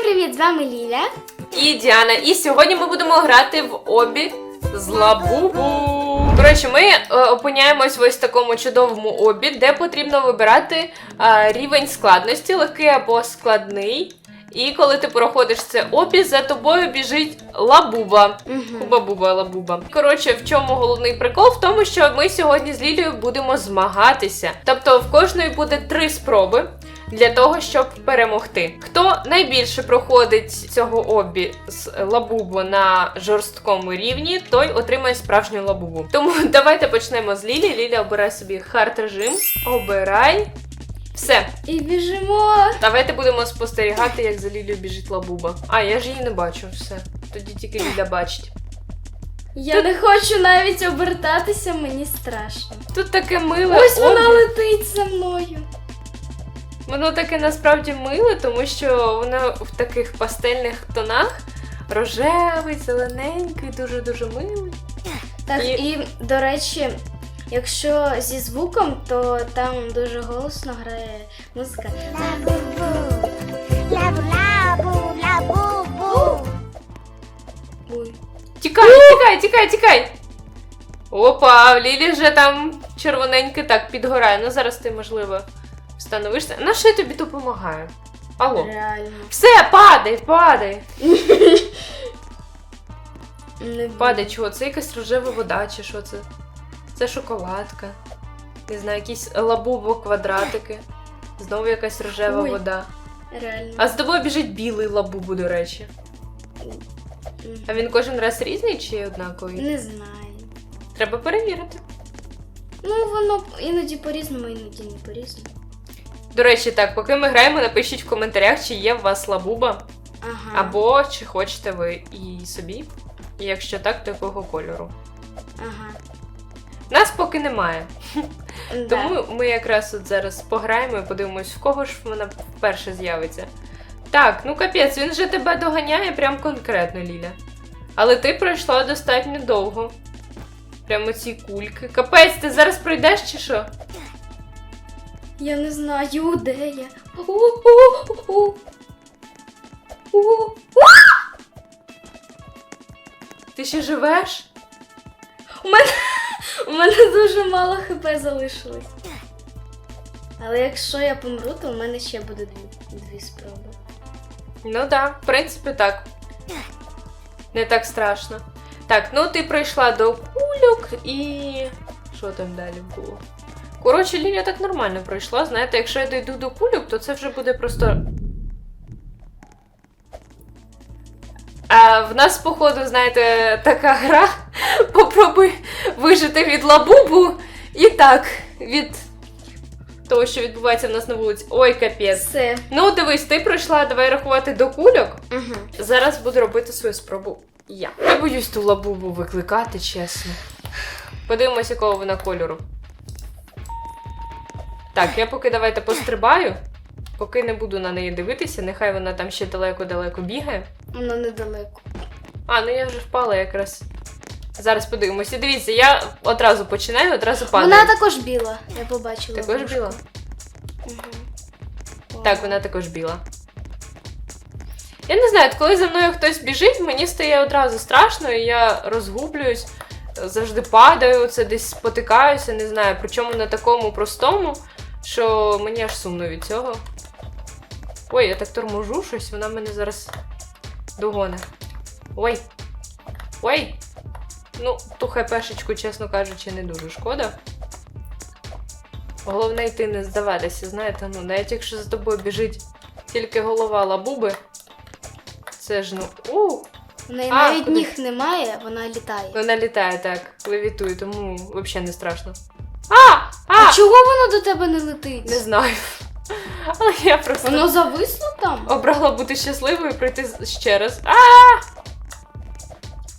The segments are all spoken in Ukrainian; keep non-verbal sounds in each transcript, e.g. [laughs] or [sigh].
Всім привіт! З вами Ліля. і Діана. І сьогодні ми будемо грати в обі з лабубу. Коротше, ми е, опиняємось в ось такому чудовому обі, де потрібно вибирати е, рівень складності, легкий або складний. І коли ти проходиш це обі, за тобою біжить лабуба. Хуба-буба, лабуба. Коротше, в чому головний прикол? В тому, що ми сьогодні з Лілією будемо змагатися. Тобто в кожної буде три спроби. Для того, щоб перемогти. Хто найбільше проходить цього обі з лабубу на жорсткому рівні, той отримає справжню лабубу. Тому [laughs] давайте почнемо з Лілі. Ліля обирай собі хард режим. Обирай. Все, І біжимо. давайте будемо спостерігати, як за Лілію біжить лабуба. А, я ж її не бачу. Все. Тоді тільки Ліля бачить. Я не хочу навіть обертатися, мені страшно. Тут таке миле. Ось вона обі. летить за мною. Воно таке насправді миле, тому що воно в таких пастельних тонах. Рожевий, зелененький, дуже-дуже милий. Так, І- і, до речі, якщо зі звуком, то там дуже голосно грає музика. Ой. Тікай, тікай, тікай, тікай! Опа, в Лілі вже там червоненьке так підгорає. Ну зараз ти, можливо, встановишся. На що я тобі допомагаю? Алло. Реально. Все, падай, падай. Не Падай, чого? Це якась рожева вода, чи що це? Це шоколадка. Не знаю, якісь лабубо квадратики. Знову якась рожева Ой. вода. Реально. А з тобою біжить білий лабубу, до речі. А він кожен раз різний чи однаковий? Не знаю. Треба перевірити. Ну, воно іноді по-різному, іноді не по-різному. До речі, так, поки ми граємо, напишіть в коментарях, чи є у вас лабуба, Ага. або чи хочете ви і собі. І якщо так, то якого кольору. Ага. Нас поки немає. Да. Тому ми якраз от зараз пограємо і подивимось, в кого ж вона вперше з'явиться. Так, ну капець, він же тебе доганяє прям конкретно, Ліля. Але ти пройшла достатньо довго. Прямо ці кульки. Капець, ти зараз пройдеш чи що? Я не знаю, де я. Ти ще живеш? У мене, у мене дуже мало хп залишилось. Але якщо я помру, то у мене ще буде дві, дві спроби. Ну да, в принципі, так. Не так страшно. Так, ну ти прийшла до кульок і. Що там далі було? Коротше, Ліля так нормально пройшла. Знаєте, якщо я дійду до кульок, то це вже буде просто. А в нас, походу, знаєте, така гра. [laughs] Попробуй вижити від лабубу і так, від того, що відбувається в нас на вулиці. Ой, капець. Все. Ну, дивись, ти пройшла, давай рахувати до кульок. Угу. Зараз буду робити свою спробу я. Я боюсь ту лабубу викликати, чесно. Подивимось, якого вона кольору. Так, я поки давайте пострибаю. Поки не буду на неї дивитися, нехай вона там ще далеко-далеко бігає. Воно недалеко. А, ну я вже впала якраз. Зараз подивимося. Дивіться, я одразу починаю, одразу падаю. Вона також біла, я побачила. Також ловушку. біла? Угу. Так, вона також біла. Я не знаю, коли за мною хтось біжить, мені стає одразу страшно, і я розгублююсь, завжди падаю, це десь спотикаюся, не знаю. Причому на такому простому, що мені аж сумно від цього. Ой, я так торможу щось, вона мене зараз догоне. Ой. Ой. Ну, ту хпшечку, чесно кажучи, не дуже шкода. Головне йти не здаватися, знаєте, ну, навіть якщо за тобою біжить тільки голова лабуби, це ж ну. У, В неї навіть куди? ніг немає, вона літає. вона літає так, левітує, тому взагалі не страшно. А! А! А чого воно до тебе не летить? Не знаю. Але я просто Воно зависло там? обрала бути щасливою і прийти ще раз. А!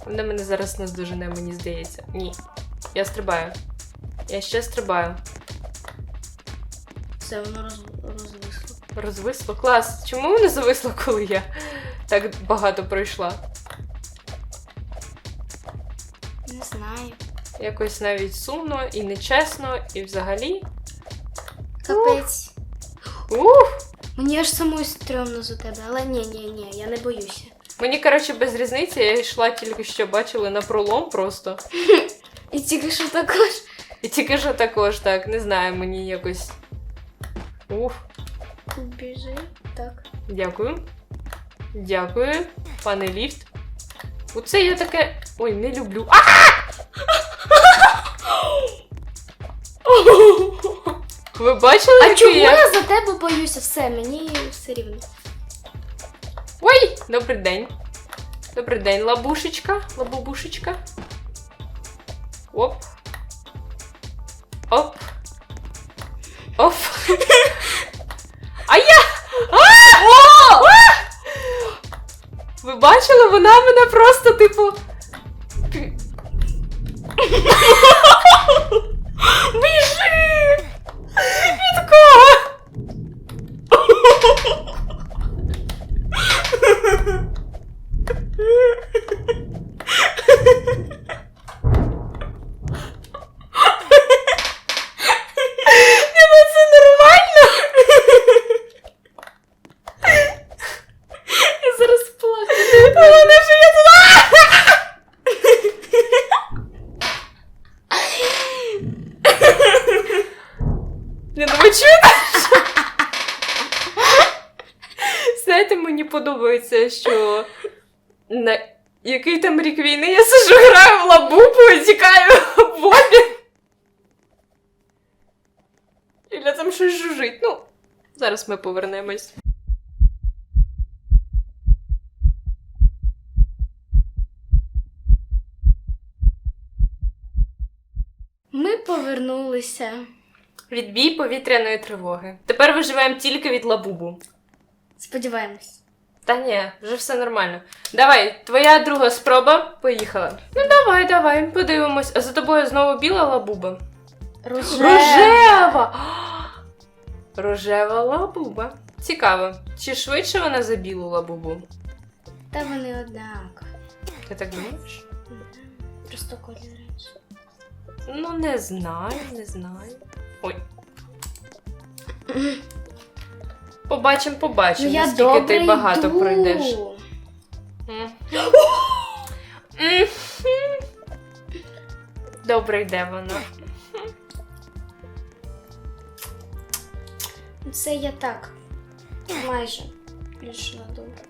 Вона мене зараз наздожене, мені здається. Ні. Я стрибаю. Я ще стрибаю. Все, воно роз... розвисло. Розвисло. Клас. Чому воно зависло, коли я так багато пройшла? Не знаю. Якось навіть сумно і нечесно, і взагалі. Капець. Ух! Мені аж самою стрьомно за тебе, але ні, ні, ні, я не боюся. Мені, коротше, без різниці, я йшла тільки що бачили на пролом просто. [laughs] І тільки що також. І тільки що також так, не знаю, мені якось. Уф, Біжи. Так. дякую. Дякую, пане ліфт. Оце я таке. Ой, не люблю. А! Ви бачили, А чому я? я за тебе боюся? Все, мені все рівно. Ой! Добрий день. Добрий день, лабушечка, лабубушечка. Оп. Оп. Оп. А я! А! Ви бачили, вона мене просто, типу. пі- Біжи! Від кого? Ні, ну це нормально. Я зараз плакаю. Головне, що я туди. Ні, ну ви чуєте? що? Знаєте, мені подобається, що на який там рік війни я сижу, граю в лабубу і тікаю в обі. Ілля там щось жужить. Ну, зараз ми повернемось. Ми повернулися. Відбій повітряної тривоги. Тепер виживаємо тільки від лабубу. Сподіваємось. Та ні, вже все нормально. Давай, твоя друга спроба. Поїхала. Ну давай, давай, подивимось. А за тобою знову біла лабуба. Рожева. Рожева! [gasps] Рожева лабуба. Цікаво, чи швидше вона за білу лабубу? Та вони однакові. Ти так думаєш? Просто кольори. інші. Ну, не знаю, не знаю. Ой. [laughs] Побачимо, побачимо, Ну добре ти багато йду. пройдеш. Добре йде вона. Це я так. Майже пішла добре.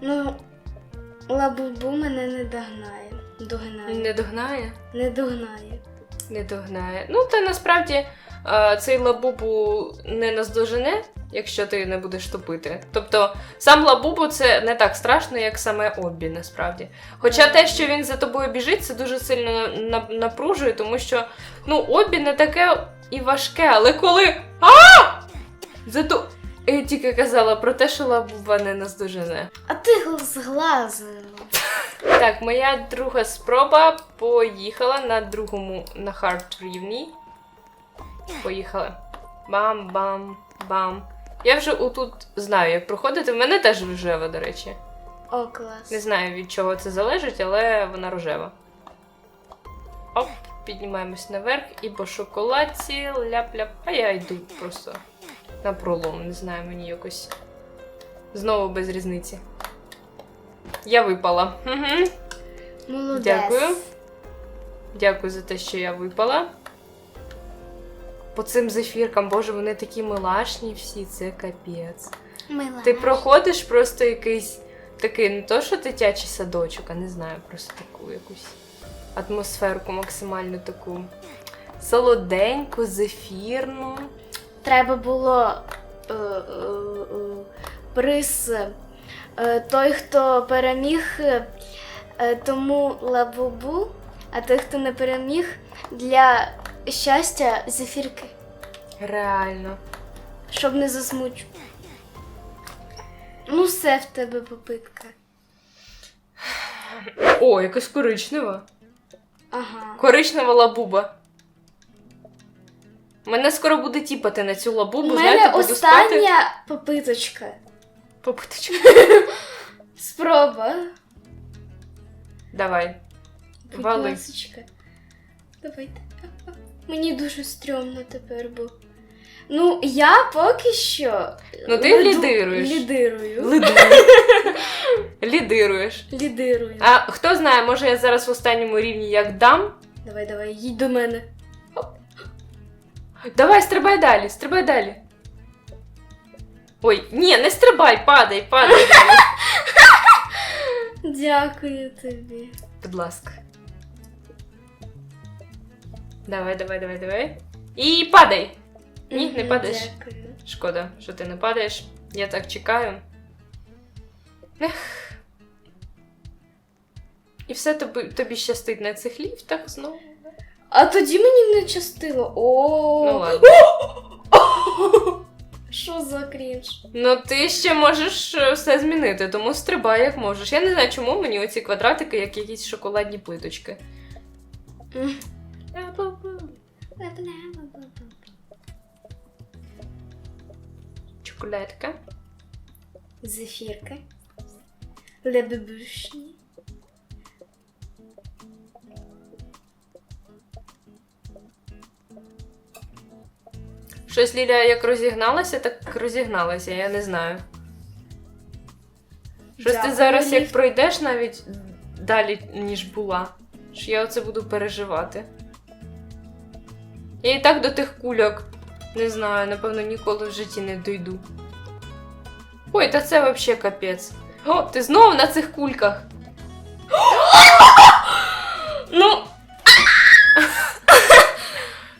Ну, лабубу мене не догнає. Догнає. Не догнає? Не догнає. Не догнає. Ну, та насправді цей лабубу не наздожене, якщо ти не будеш топити. Тобто, сам лабубу це не так страшно, як саме оббі, насправді. Хоча те, що він за тобою біжить, це дуже сильно напружує, тому що ну, оббі не таке і важке, але коли. А! Зато. Я тільки казала про те, що лабуба не наздожене. А ти гл- зглазила. Так, моя друга спроба поїхала на другому на хард рівні. Поїхали. Бам-бам-бам. Я вже отут знаю, як проходити. В мене теж рожева, до речі. О, клас. Не знаю, від чого це залежить, але вона рожева. Оп, піднімаємось наверх і по шоколадці ляп-ляп. А я йду просто на пролом. Не знаю, мені якось. Знову без різниці. Я випала. Угу. Молодець. Дякую. Дякую за те, що я випала. По цим зефіркам, боже, вони такі милашні всі, це капець. Мила. Ти проходиш просто якийсь такий, не то що дитячий садочок, а не знаю, просто таку якусь атмосферку максимально таку солоденьку, зефірну. Треба було е, е, е, приз. Е, той, хто переміг, е, тому лабубу, а той, хто не переміг, для щастя зефірки, Реально. щоб не засмучу. Ну, все в тебе попитка. О, якась коричнева. Ага. Коричнева лабуба. Мене скоро буде тіпати на цю лабубу, У знаєте, буду спати. остання попиточка. Попиточка. [laughs] Спроба. Давай. Будь Вали. ласочка. Давайте. Мені дуже стрьомно тепер, бо Ну, я поки що. Ну, ти ліду- лідируєш. Лідирую. [laughs] Лідируєш. Лідирую. А хто знає, може я зараз в останньому рівні як дам? Давай, давай, їдь до мене. Давай, стрибай далі, стрибай далі. Ой, ні, не стрибай, падай, падай. [laughs] Дякую тобі. Будь ласка. Давай, давай, давай, давай. І падай. Ні, не падаєш. Дякую. Шкода, що ти не падаєш. Я так чекаю. Ех. І все тобі, тобі щастить на цих ліфтах знову. А тоді мені не частило. О. Ну ладно. Що за крінж? Ну ти ще можеш е, все змінити, тому стрибай як можеш. Я не знаю, чому мені оці квадратики, як якісь шоколадні плиточки. М. Чоколядка. Зефірки. Лебебушні. Щось Ліля як розігналася, так розігналася, я не знаю. Щось ти зараз як пройдеш навіть далі, ніж була. Що я оце буду переживати. Я і так до тих кульок не знаю, напевно, ніколи в житті не дойду. Ой, та це взагалі капець. О, ти знов на цих кульках. [gasps] ну. [laughs]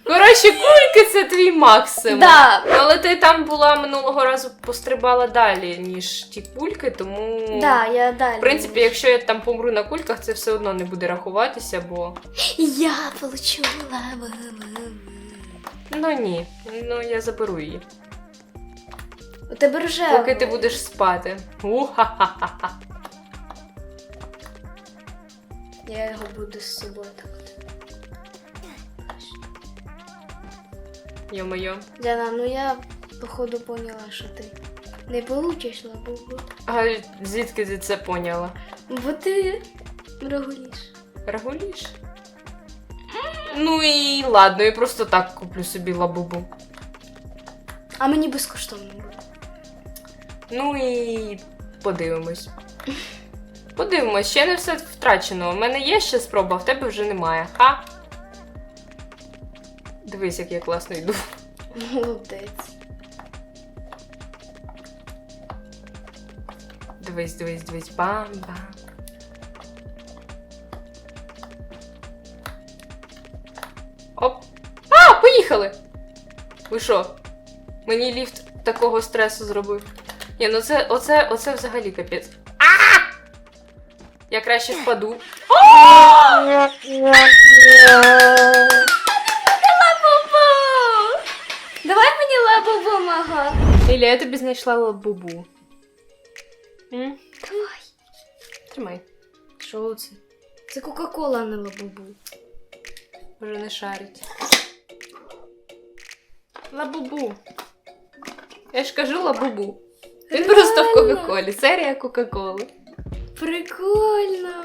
Коротше, кульки це твій максимум. Да. Але ти там була минулого разу пострибала далі, ніж ті кульки, тому. Да, я далі. В принципі, якщо я там помру на кульках, це все одно не буде рахуватися, бо. Я получила. Ну ні, ну я заберу її. У тебе рожева. Поки ти будеш спати. Я його буду з собою так. Йо-моє. Діана, ну я походу поняла, що ти не получиш лабубу. А звідки ти це поняла? Бо ти регуліш. Регуліш? Ну і ладно, я просто так куплю собі лабубу. А мені безкоштовно буде. Ну і подивимось. Подивимось, ще не все втрачено. У мене є ще спроба, а в тебе вже немає. Ха? Дивись, як я класно йду. Молодець. Дивись, дивись, дивись. Бам-бам. Ви що? Мені ліфт такого стресу зробив. Ні, ну це, оце, оце взагалі капець. А! Я краще впаду. Давай мені лабубу, мага. Ілля, я тобі знайшла лабубу. М? Давай. Тримай. Що це? Це Кока-Кола, а не лабубу. Вже не шарить. Лабубу. Я ж кажу лабубу. Він просто в Кока-Колі. Серія Кока-Коли. Прикольно.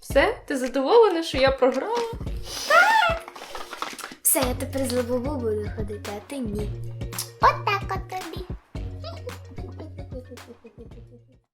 Все? Ти задоволена, що я програла? Все, я тепер з лабубу буду ходити, а ти ні. Отак от тобі.